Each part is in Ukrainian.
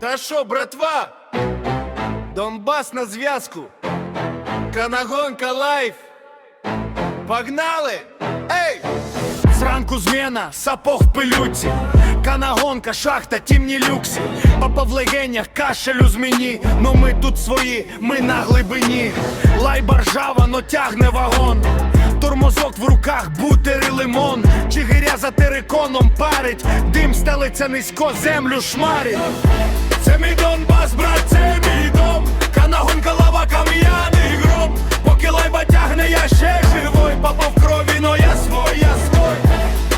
Та що, братва? Донбас на зв'язку. Канагонка лайф. Погнали! Ей! Зранку зміна, сапог в пилюці. Канагонка, шахта, тімні люксі. Папа в легенях, кашель у зміні. Но ми тут свої, ми на глибині. Лайба ржава, но тягне вагон. Тормозок в руках, бутер і лимон. Чигиря за териконом парить. Дим стелиться низько, землю шмарить. Це мій Донбас, брат, це мій дом. Канагонка, лава, кам'яний гром. Поки лайба тягне, я ще живой. Папа в крові, но я свой, я свой.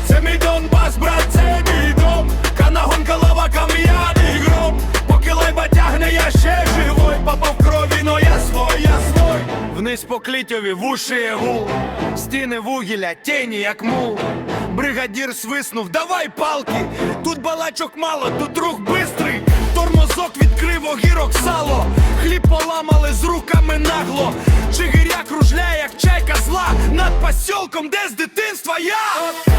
Це мій Донбас, брат, це мій дом. Канагонка, лава, кам'яний гром. Поки лайба тягне, я ще живой. Папа в крові, но я свой, я свой. Вниз по клітьові, в уші є гул. Стіни вугілля, тіні, як мул. Бригадір свиснув, давай палки. Тут балачок мало, тут рух бистрий. Тормозок відкрив огірок сало. Хліб поламали з руками нагло. Чигиря кружляє, як чайка зла. Над посілком, де з дитинства я.